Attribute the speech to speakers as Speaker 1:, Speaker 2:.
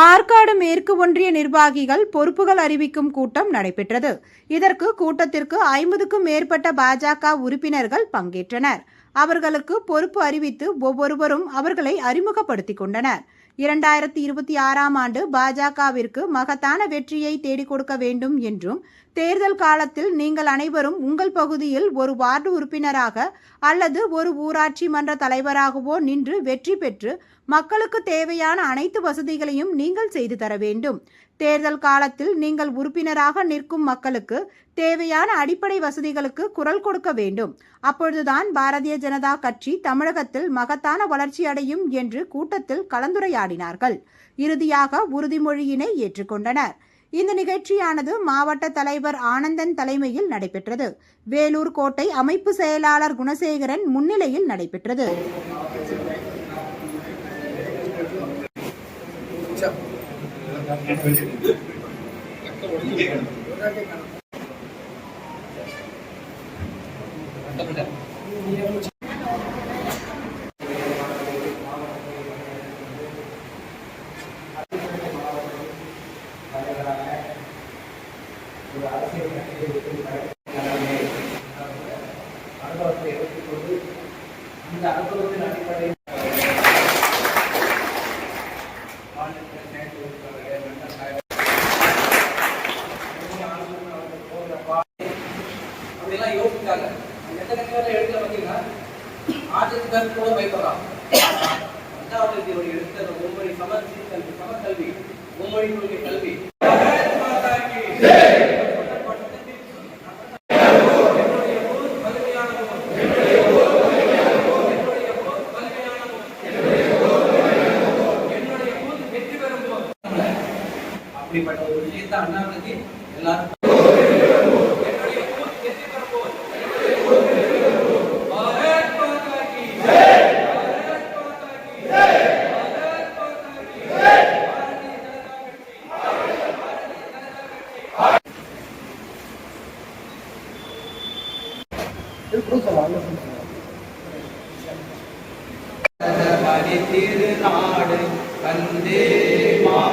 Speaker 1: ஆற்காடு மேற்கு ஒன்றிய நிர்வாகிகள் பொறுப்புகள் அறிவிக்கும் கூட்டம் நடைபெற்றது. இதற்கு கூட்டத்திற்கு ஐம்பதுக்கும் மேற்பட்ட பாஜக உறுப்பினர்கள் பங்கேற்றனர். அவர்களுக்கு பொறுப்பு அறிவித்து ஒவ்வொருவரும் அவர்களை அறிமுகப்படுத்திக் கொண்டனர். இரண்டாயிரத்தி இருபத்தி ஆறாம் ஆண்டு பாஜகவிற்கு மகத்தான வெற்றியை தேடிக் கொடுக்க வேண்டும் என்றும் தேர்தல் காலத்தில் நீங்கள் அனைவரும் உங்கள் பகுதியில் ஒரு வார்டு உறுப்பினராக அல்லது ஒரு ஊராட்சி மன்ற தலைவராகவோ நின்று வெற்றி பெற்று மக்களுக்கு தேவையான அனைத்து வசதிகளையும் நீங்கள் செய்து தர வேண்டும். தேர்தல் காலத்தில் நீங்கள் உறுப்பினராக நிற்கும் மக்களுக்கு தேவையான அடிப்படை வசதிகளுக்கு குரல் கொடுக்க வேண்டும். அப்பொழுதுதான் பாரதிய ஜனதா கட்சி தமிழகத்தில் மகத்தான வளர்ச்சி அடையும் என்று கூட்டத்தில் கலந்துரையாடினார்கள் இறுதியாக உறுதிமொழியினை ஏற்றுக்கொண்டனர். இந்த நிகழ்ச்சியானது மாவட்ட தலைவர் ஆனந்தன் தலைமையில் நடைபெற்றது. வேலூர் கோட்டை அமைப்பு செயலாளர் குணசேகரன் முன்னிலையில் நடைபெற்றது.
Speaker 2: அப்படிலாம் யோசிச்சாங்க எந்த கட்சியால எடுத்து பார்த்தீங்கன்னா ஆட்சிக்கு கூட பயப்படலாம் அஞ்சாவது தேதி எடுத்த மும்மொழி சமர் கல்வி சமர் கல்வி மும்மொழி கொள்கை கல்வி. அப்படிப்பட்ட ஒரு பாரதிய அண்ணாவுக்கு எல்லாரும் திருநாடு வந்தே மா